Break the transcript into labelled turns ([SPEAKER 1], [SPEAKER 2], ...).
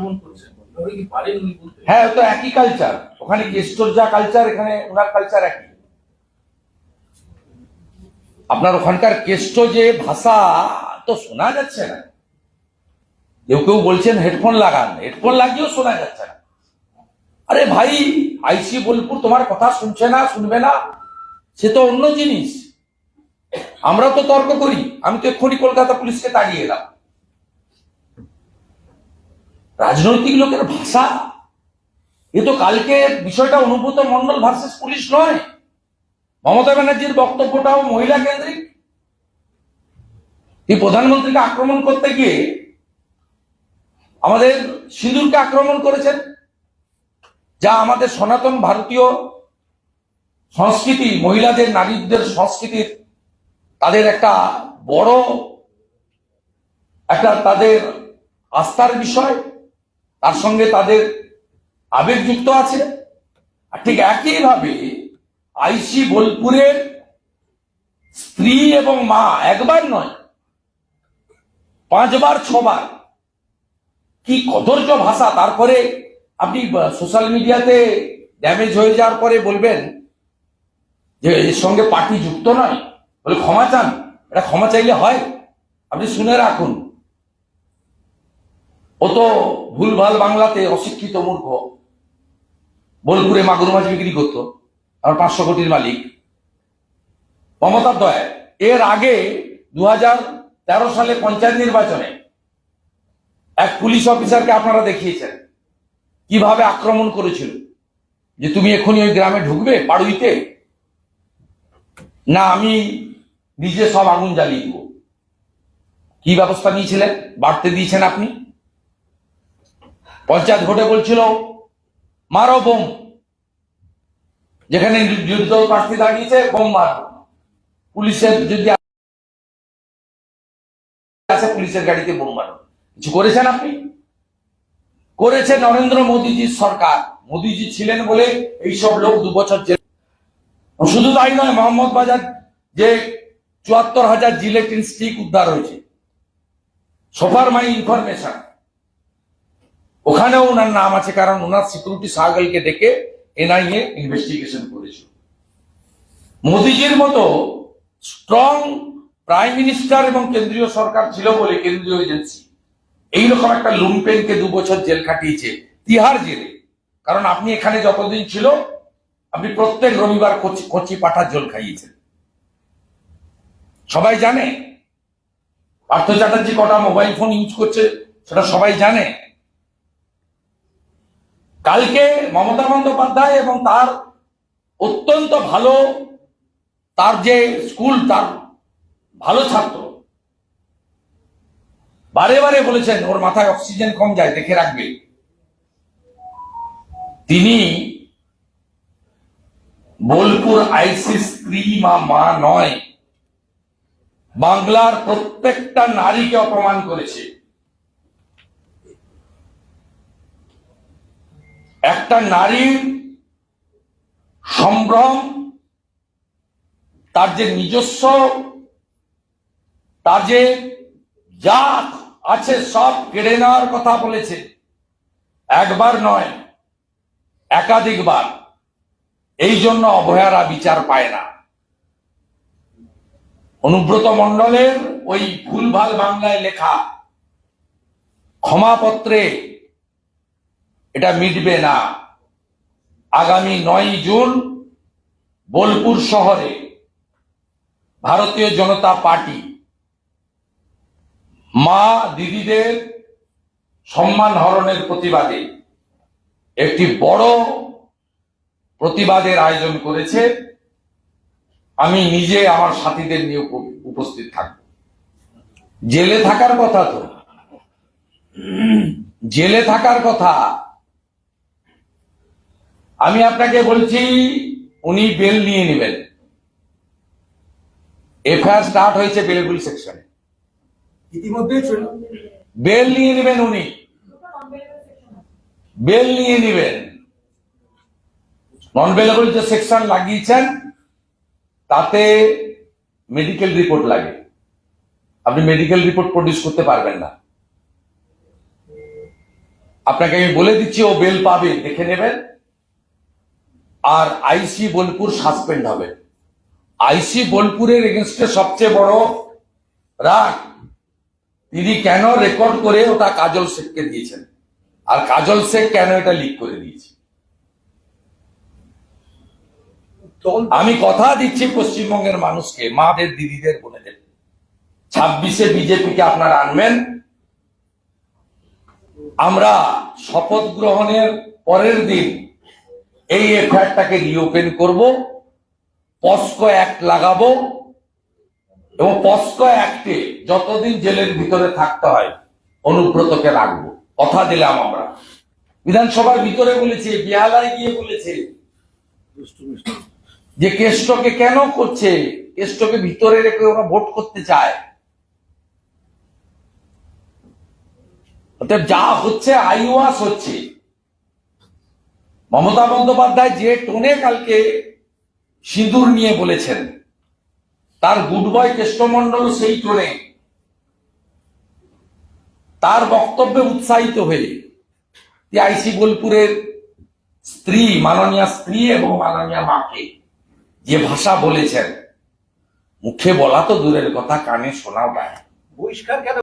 [SPEAKER 1] আক্রমণ করছেন।
[SPEAKER 2] হ্যাঁ তো একই কালচার ওখানে গেস্টোর যা কালচার এখানে ওনার কালচার একই। আপনার ওখানকার কেষ্ট যে ভাষা, তো শোনা যাচ্ছে না। কেউ কেউ বলছেন হেডফোন লাগান, হেডফোন লাগিয়েও শোনা যাচ্ছে না। আরে ভাই, আইসি বোলপুর তোমার কথা শুনছে না, শুনবে না? সে তো অন্য জিনিস। আমরা তো তর্ক করি, আমি তো এক্ষুনি কলকাতা পুলিশকে তাড়িয়ে এলাম। রাজনৈতিক লোকের ভাষা। এ তো কালকে বিষয়টা অনুভূত মন্ডল ভার্সেস পুলিশ নয়। মমতা ব্যানার্জির বক্তব্যটাও মহিলা কেন্দ্রিক। এই প্রধানমন্ত্রীকে আক্রমণ করতে গিয়ে আমাদের সিঁদুরকে আক্রমণ করেছেন, যা আমাদের সনাতন ভারতীয় সংস্কৃতি, মহিলাদের, নারীদের সংস্কৃতির তাদের একটা বড়, একটা তাদের আস্থার বিষয়। তার সঙ্গে তাদের আবেগ যুক্ত আছে। আর ঠিক একইভাবে আইসি বোলপুরের স্ত্রী এবং মা একবার নয়, পাঁচবার, ছবার কি কদর্য ভাষা। তারপরে আপনি সোশ্যাল মিডিয়াতে ড্যামেজ হয়ে যাওয়ার পরে বলবেন যে এর সঙ্গে পার্টি যুক্ত নয়। বলে ক্ষমা চান, এটা ক্ষমা চাইলে হয়। আপনি শুনে রাখুন। ও তো ভুলভাল বাংলাতে অশিক্ষিত মূর্খ বোলপুরে মাগুর মাছ বিক্রি করতো, আর পাঁচশো কোটির মালিক। মমতার দয়া এর আগে দু সালে পঞ্চায়েত নির্বাচনে এক পুলিশ অফিসারকে আপনারা দেখিয়েছেন। কীভাবে আক্রমণ করেছিল? যে তুমি এখনই ওই গ্রামে ঢুকবে পাড়ুইতে না, আমি নিজে সব আগুন জ্বালিয়ে দিব। কি ব্যবস্থা নিয়েছিলেন? বাড়তে দিয়েছেন আপনি? পঞ্চায়েত ভোটে বলছিল, মারো বোম। যেখানে যুদ্ধ প্রার্থী দাঁড়িয়েছে বোম মার। পুলিশের যদি আছে পুলিশের গাড়িতে বোম মারো। কিছু করেছেন আপনি? করেছে নরেন্দ্র মোদীজির সরকার। মোদীজি ছিলেন বলে এইসব লোক দু বছর শুধু তাই নয়, মোহাম্মদ বাজার যে চুয়াত্তর হাজার জিলেটিন স্টিক উদ্ধার হয়েছে। সোফার মাই ইনফরমেশন। ওখানেও ওনার নাম আছে, কারণ ওনার সিকিউরিটি সার্কেলকে ডেকে এনআইএ ইনভেস্টিগেশন করেছিল। মোদিজির মতো স্ট্রং প্রাইম মিনিস্টার এবং কেন্দ্রীয় সরকার ছিল বলে কেন্দ্রীয় এজেন্সি এইরকম একটা লুমপেনকে দু বছর জেল খাটিয়েছে তিহার জেলে। কারণ আপনি এখানে যতদিন ছিল, আপনি প্রত্যেক রবিবার কচি কচি পাঠার জল খাইয়েছেন। সবাই জানে? পার্থ চ্যাটার্জি কটা মোবাইল ফোন ইউজ করছে, সেটা সবাই জানে। কালকে মমতা বন্দ্যোপাধ্যায় এবং তার অত্যন্ত ভালো তার যে স্কুল, তার ভালো ছাত্র, বারে বারে বলেছেন, ওর মাথায় অক্সিজেন কম যায়, দেখে রাখবে। তিনি বোলপুর আইসি স্ত্রী মা মা নয়, বাংলার প্রত্যেকটা নারীকে অপমান করেছে। একটা নারীর সম্ভ্রম, তার যে নিজস্ব, তার যে যা আছে সব কেড়ে নেওয়ার কথা বলেছে। একবার নয়, একাধিকবার। এই জন্য অবহেলা বিচার পায় না। অনুব্রত মণ্ডলের ওই ভুলভাল বাংলায় লেখা ক্ষমাপত্রে এটা মিটবে না। আগামী নয় জুন বোলপুর শহরে ভারতীয় জনতা পার্টি মা দিদিদের সম্মান হরণের প্রতিবাদে একটি বড় প্রতিবাদের আয়োজন করেছে। আমি নিজে আমার সাথীদের নিয়ে উপস্থিত থাকব। জেলে থাকার কথা তো। জেলে থাকার কথা আমি আপনাকে বলছি উনি বেল নিয়ে নেবেন। এফআইআর স্টার্ট হয়েছে বেলগুল সেকশনে
[SPEAKER 1] ইতিমধ্যে
[SPEAKER 2] বেল নিয়ে নেবেন উনি। বেল নিয়ে নেবেন। নন বেলেবল যে সেকশন লাগিয়েছেন তাতে মেডিকেল রিপোর্ট লাগে। আপনি মেডিকেল রিপোর্ট প্রডিউস করতে পারবেন না। আপনাকে আমি বলে দিচ্ছি ও বেল পাবে দেখে নেবেন। আর আইসি বোলপুর সাসপেন্ড হবে। আইসি বোলপুরের এগেনস্টে সবচেয়ে বড় রাগ তিনি কেন রেকর্ড করে ওটা কাজল শেখকে দিয়েছেন? আর কাজল শেখ কেন এটা লিক করে দিয়েছে? আমি কথা দিচ্ছি পশ্চিমবঙ্গের মানুষকে মাদের দিদিদের বোনেদের। ছাব্বিশে বিজেপিকে আপনারা আনবেন। আমরা শপথ গ্রহণের পরের দিন এই এফআইআরটাকে রিওপেন করব পস্কো অ্যাক্ট লাগাবো এবং পস্কো অ্যাক্টে যতদিন জেলের ভিতরে থাকতে হয়, অনুব্রতকে রাখব। কথা দিলাম আমরা। বিধানসভার ভিতরে বলেছে, বিহালায় গিয়ে বলেছে যে কেষ্টকে কেন করছে? কেষ্টকে ভিতরে রেখে ওরা ভোট করতে চায়। যা হচ্ছে, আইওয়াস হচ্ছে। মমতা বন্দ্যোপাধ্যায় যে টোনে কালকে সিঁদুর নিয়ে বলেছেন, তার গুড বয় কেষ্টমন্ডল সেই টোনে। তার বক্তব্যে উৎসাহিত হয়ে আইসি বোলপুরের স্ত্রী, মাননীয় স্ত্রী এবং মাননীয় মাকে যে ভাষা বলেছেন, মুখে বলা তো দূরের কথা, কানে শোনাও দেয়
[SPEAKER 1] বহিষ্কার কেন